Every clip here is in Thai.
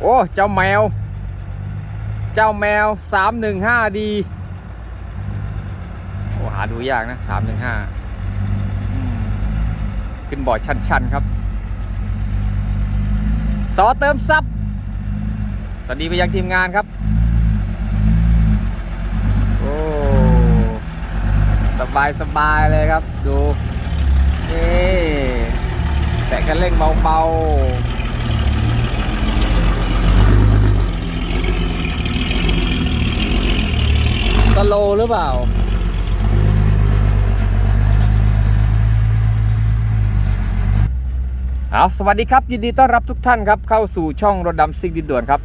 โอ้ เจ้าแมว เจ้าแมวสามหนึ่งห้าดีโอ้หาดูยากนะสามหนึ่งห้าขึ้นบอร์ดชันๆครับสอเติมซับสวัสดีไปยังทีมงานครับ โอ้สบายสบายเลยครับ ดู นี่ แต่กันเร่งเบาๆ สโลหรือเปล่า เอาสวัสดีครับ ยินดีต้อนรับทุกท่านครับ เข้าสู่ช่องรถดำซิ่งดินด่วนครับ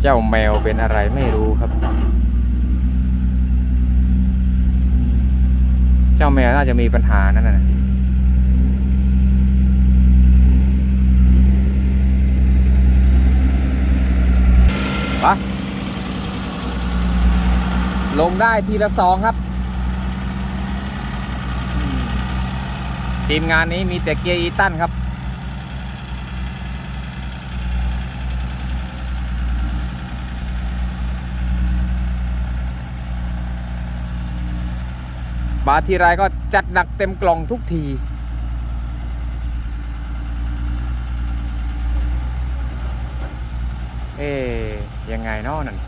เจ้าแมวเป็นอะไรไม่รู้ครับ เจ้าแมวน่าจะมีปัญหานั่นน่ะ วะลงได้ทีละสองครับ ทีมงานนี้มีแต่เกียร์อีตันครับ มาทีไรก็จัดหนักเต็มกล่องทุกทีเอ๊ ยังไงเนาะนั่น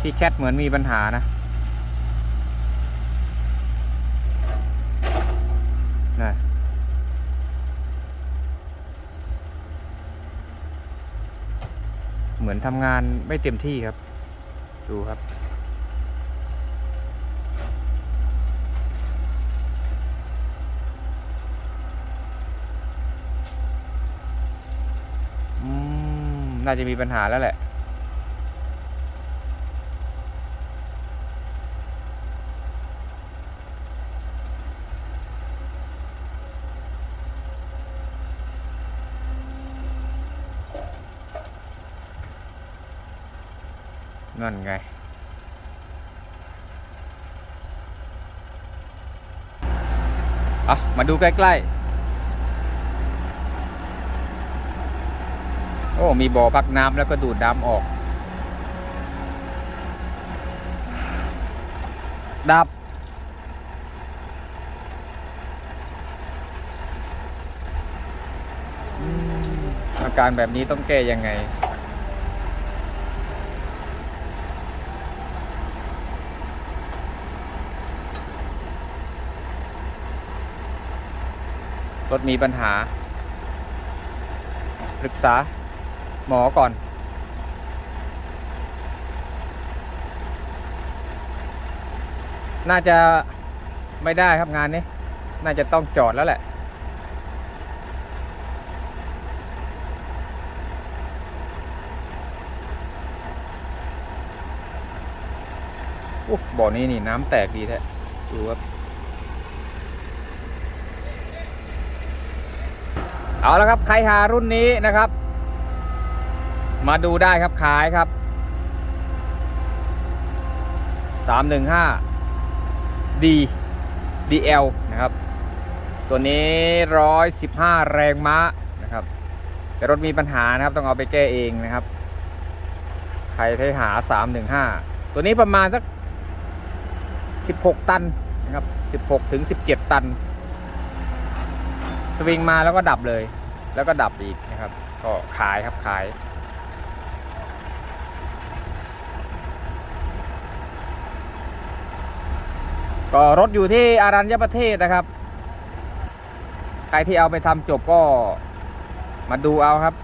ที่แคทเหมือนมีปัญหานะนะเหมือนทำงานไม่เต็มที่ครับ ดูครับ น่าจะมีปัญหาแล้วแหละ นั่นไงอะมาดูใกล้ ๆ โอ้ มีบ่อพักน้ำแล้วก็ดูดน้ำออก ดับอืมอาการแบบนี้ต้องแก้ยังไง รถมีปัญหา ปรึกษา หมอก่อน น่าจะไม่ได้ครับงานนี้ น่าจะต้องจอดแล้วแหละโอ้บ่อนี้นี่น้ำแตกดีแท้ดูครับเอาละครับ ใครหารุ่นนี้นะครับ มาดูได้ครับขายครับ 315 D DL นะครับ ตัวนี้ 115 แรงม้านะครับ แต่รถมีปัญหานะครับ ต้องเอาไปแก้เองนะครับ ใครที่หา 315 ตัวนี้ประมาณสัก 16 ตันนะครับ 16 ถึง 17 ตัน สวิงมาแล้วก็ดับเลย แล้วก็ดับอีกนะครับ ก็ขายครับขาย ก็รถอยู่ที่อารัญญประเทศนะครับ ใครที่เอาไปทำจบก็มาดูเอาครับ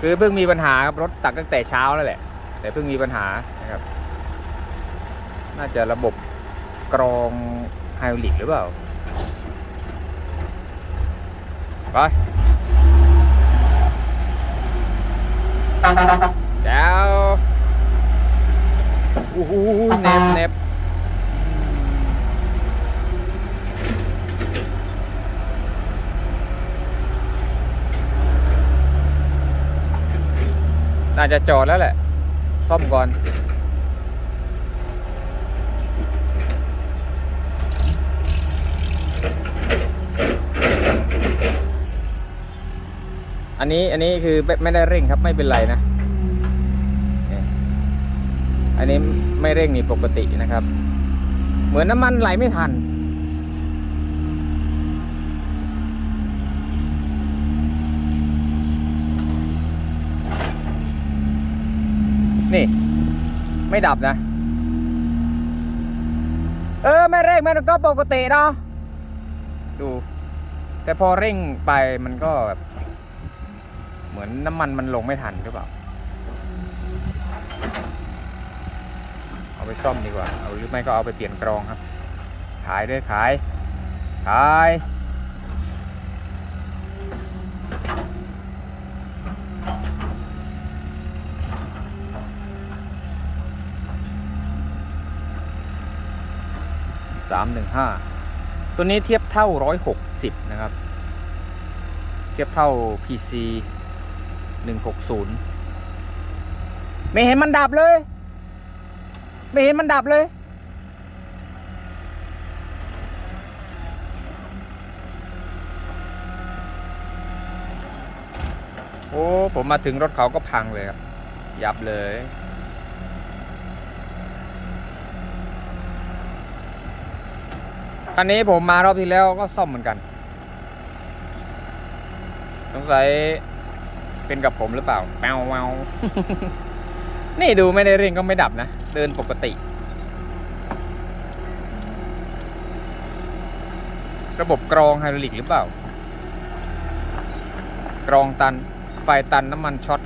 คือเพิ่งมีปัญหาครับรถตักตั้งแต่เช้าแล้วแหละ แต่เพิ่งมีปัญหานะครับ น่าจะระบบกรองไฮดรอลิกหรือเปล่าไปเดี๋ยวโอ้โหเน็บเน็บ น่าจะจอดแล้วแหละ ซ่อมก่อน อันนี้อันนี้คือไม่ได้เร่งครับไม่เป็นไรนะ อันนี้ไม่เร่งนี่ปกตินะครับ เหมือนน้ำมันไหลไม่ทัน นี่ ไม่ดับนะ เออ ไม่เร่งมันก็ปกติเนาะดู แต่พอเร่งไปมันก็แบบเหมือนน้ำมันมันลงไม่ทันหรือเปล่า เอาไปซ่อมดีกว่า เอาหรือไม่ก็เอาไปเปลี่ยนกรองครับ ขายด้วยขาย ขาย สามหนึ่งห้าตัวนี้เทียบเท่าร้อยหกสิบนะครับ เทียบเท่า PC หนึ่งหกศูนย์ไม่เห็นมันดับเลย ไม่เห็นมันดับเลย โอ้ ผมมาถึงรถเขาก็พังเลยครับ ยับเลย คันนี้ผมมารอบที่แล้วก็ซ่อมเหมือนกัน สงสัยเป็นกับผมหรือเปล่าแปวแววนี่ดูไม่ได้เร่งก็ไม่ดับนะ เดินปกติ ระบบกรองไฮดรอลิกหรือเปล่า กรองตัน ไฟตันน้ำมันช็อต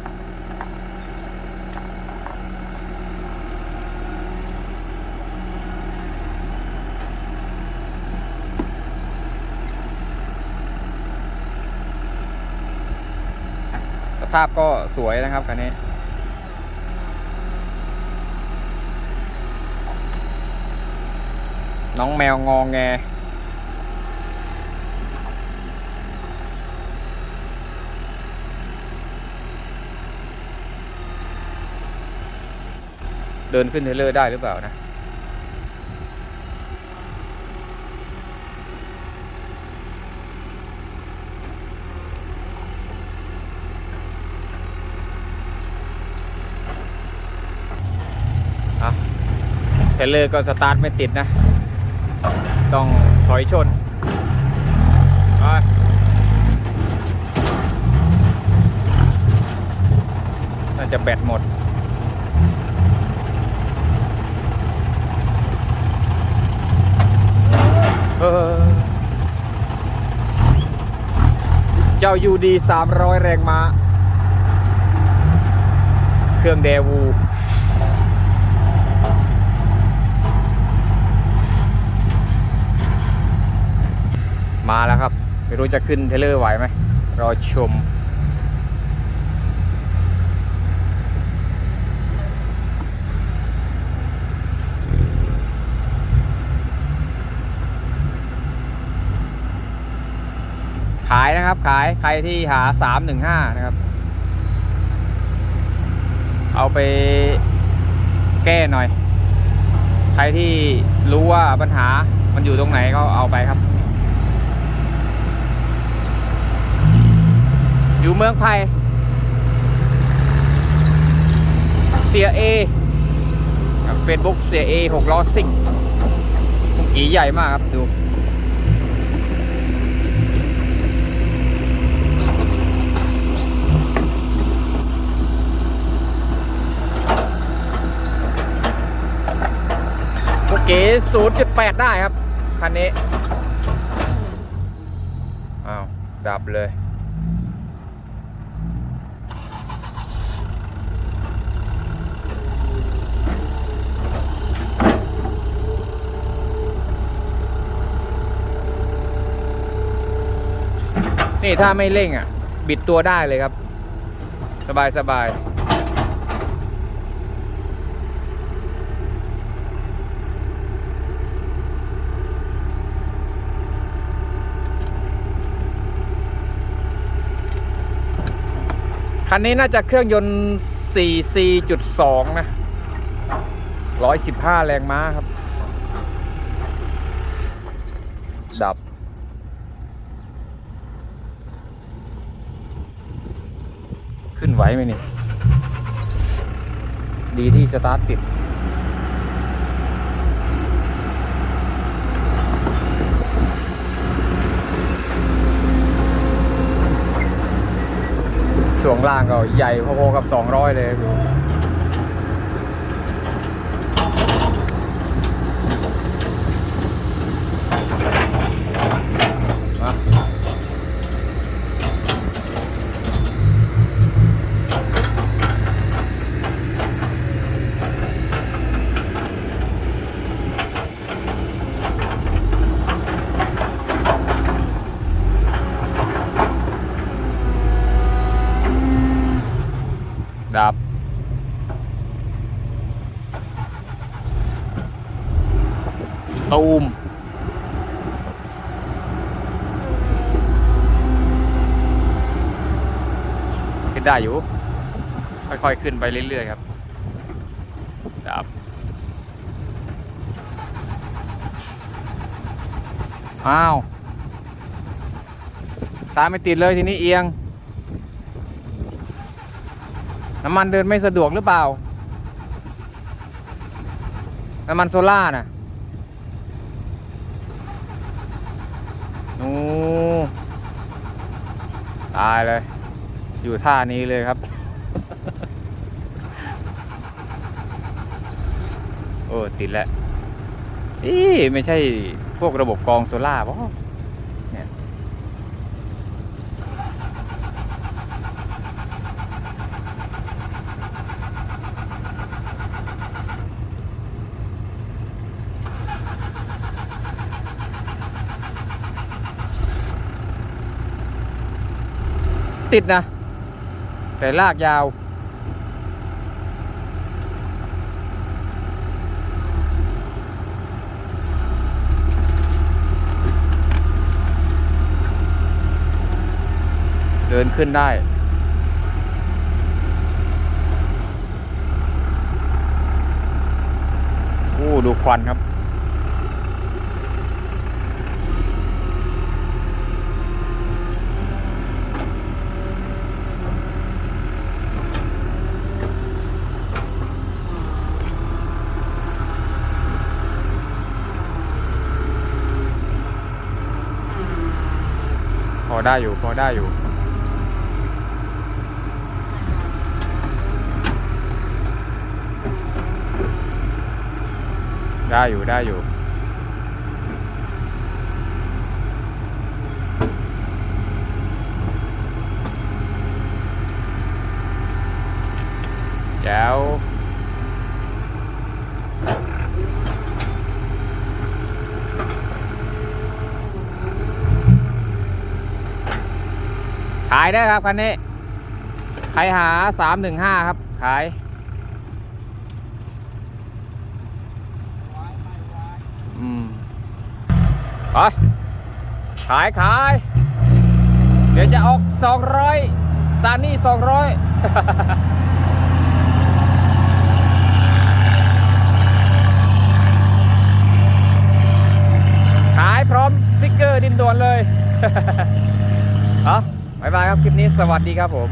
ภาพก็สวยนะครับคันนี้น้องแมวงองแง เดินขึ้นเทรลเลอร์ได้หรือเปล่านะ ลเลอร์ก็สตาร์ทไม่ติดนะ ต้องถอยชนไปน่าจะแบตหมดเออเจ้า UD 300 แรงม้า เครื่องเดวู มาแล้วครับ ไม่รู้จะขึ้นเทเลอร์ไหวไหมรอชม ขายนะครับขายใครที่หา 315 นะครับ เอาไปแก้หน่อย ใครที่รู้ว่าปัญหามันอยู่ตรงไหนก็เอาไปครับ อยู่เมืองไผ่เสียเอเฟซบุ๊กเสียเอหกล้อซิ่งกีใหญ่มากครับ ดูโอเคศูนย์จุดแปดได้ครับ คันนี้ อ้าว ดับเลย นี่ถ้าไม่เร่งอะ บิดตัวได้เลยครับ สบายสบายคันนี้น่าจะเครื่องยนต์ 4C.2 นะ 115 แรงม้าครับดับ ไหวไหมนี่ ดีที่สตาร์ทติด ช่วงล่างก็ใหญ่พอๆกับ 200 เลยดู ดับ ตูมขึ้นได้อยู่ ค่อยๆ ขึ้นไปเรื่อยๆ ครับ ดับ อ้าว ตามไม่ติดเลยทีนี้เอียง น้ำมันเดินไม่สะดวกหรือเปล่า น้ำมันโซล่าน่ะโอ้ตายเลย อยู่ท่านี้เลยครับ โอ้ ติดแล้วอีไม่ใช่พวกระบบกรองโซล่าป่ะ ติดนะ แต่ลากยาว เดินขึ้นได้โอ้ดูควันครับ ได้อยู่พอได้อยู่ได้อยู่ได้อยู่ แจ๋วขายได้ครับคันนี้ใครหา315ครับ ขายอืมไปขายขาย เดี๋ยวจะออก200ซานี่200ขายพร้อมสติ๊กเกอร์ดินด่วนเลยเอ บายบายครับคลิปนี้สวัสดีครับผม